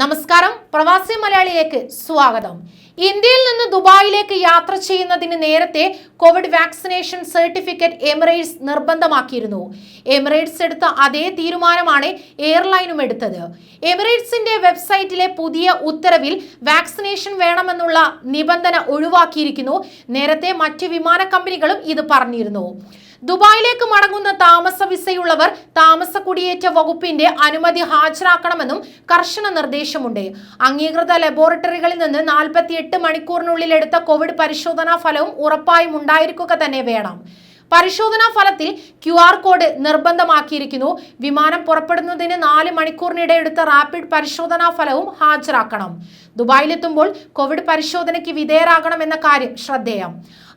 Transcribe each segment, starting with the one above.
നമസ്കാരം. പ്രവാസി മലയാളിയിലേക്ക് സ്വാഗതം. ഇന്ത്യയിൽ നിന്ന് ദുബായിലേക്ക് യാത്ര ചെയ്യുന്നതിന് നേരത്തെ കോവിഡ് വാക്സിനേഷൻ സർട്ടിഫിക്കറ്റ് എമിറേറ്റ്സ് നിർബന്ധമാക്കിയിരുന്നു. എമിറേറ്റ്സ് എടുത്ത അതേ തീരുമാനമാണ് എയർലൈനും എടുത്തത്. എമിറേറ്റ്സിന്റെ വെബ്സൈറ്റിലെ പുതിയ ഉത്തരവിൽ വാക്സിനേഷൻ വേണമെന്നുള്ള നിബന്ധന ഒഴിവാക്കിയിരിക്കുന്നു. നേരത്തെ മറ്റ് വിമാന കമ്പനികളും ഇത് പറഞ്ഞിരുന്നു. ദുബായിലേക്ക് മടങ്ങുന്ന താമസ വിസയുള്ളവർ താമസ കുടിയേറ്റ വകുപ്പിന്റെ അനുമതി ഹാജരാക്കണമെന്നും കർശന നിർദ്ദേശമുണ്ട്. അംഗീകൃത ലബോറട്ടറികളിൽ നിന്ന് നാൽപ്പത്തിയെട്ട് മണിക്കൂറിനുള്ളിൽ എടുത്ത കോവിഡ് പരിശോധനാ ഫലവും ഉറപ്പായും ഉണ്ടായിരിക്കുക തന്നെ വേണം. പരിശോധനാ ഫലത്തിൽ ക്യു ആർ കോഡ് നിർബന്ധമാക്കിയിരിക്കുന്നു. വിമാനം പുറപ്പെടുന്നതിന് നാല് മണിക്കൂറിനിടെ എടുത്ത റാപ്പിഡ് പരിശോധനാ ഫലവും ഹാജരാക്കണം. ദുബായിലെത്തുമ്പോൾ കോവിഡ് പരിശോധനയ്ക്ക് വിധേയരാകണമെന്ന കാര്യം ശ്രദ്ധേയം.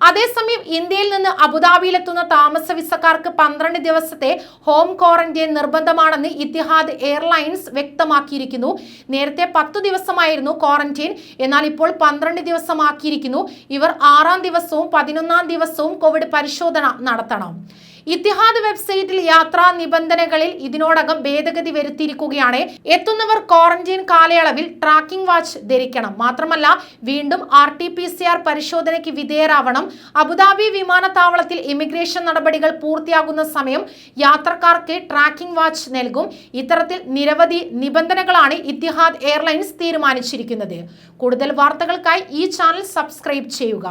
അതേസമയം ഇന്ത്യയിൽ നിന്ന് അബുദാബിയിലെത്തുന്ന താമസ വിസക്കാർക്ക് പന്ത്രണ്ട് ദിവസത്തെ ഹോം ക്വാറന്റൈൻ നിർബന്ധമാണെന്ന് ഇത്തിഹാദ് എയർലൈൻസ് വ്യക്തമാക്കിയിരിക്കുന്നു. നേരത്തെ പത്തു ദിവസമായിരുന്നു ക്വാറന്റൈൻ എന്നാൽ ഇപ്പോൾ പന്ത്രണ്ട് ദിവസമാക്കിയിരിക്കുന്നു. ഇവർ ആറാം ദിവസവും പതിനൊന്നാം ദിവസവും കോവിഡ് പരിശോധന നടത്തണം. ഇത്തിഹാദ് വെബ്സൈറ്റിൽ യാത്രാ നിബന്ധനകളിൽ ഇതിനോടകം ഭേദഗതി വരുത്തിയിരിക്കുകയാണ്. എത്തുന്നവർ ക്വാറന്റൈൻ കാലയളവിൽ ട്രാക്കിംഗ് വാച്ച് ധരിക്കണം. മാത്രമല്ല വീണ്ടും R T P C R പരിശോധനയ്ക്ക് വിധേയരാവണം. അബുദാബി വിമാനത്താവളത്തിൽ ഇമിഗ്രേഷൻ നടപടികൾ പൂർത്തിയാകുന്ന സമയം യാത്രക്കാർക്ക് ട്രാക്കിംഗ് വാച്ച് നൽകും. ഇത്തരത്തിൽ നിരവധി നിബന്ധനകളാണ് ഇത്തിഹാദ് എയർലൈൻസ് തീരുമാനിച്ചിരിക്കുന്നത്. കൂടുതൽ വാർത്തകൾക്കായി ഈ ചാനൽ സബ്സ്ക്രൈബ് ചെയ്യുക.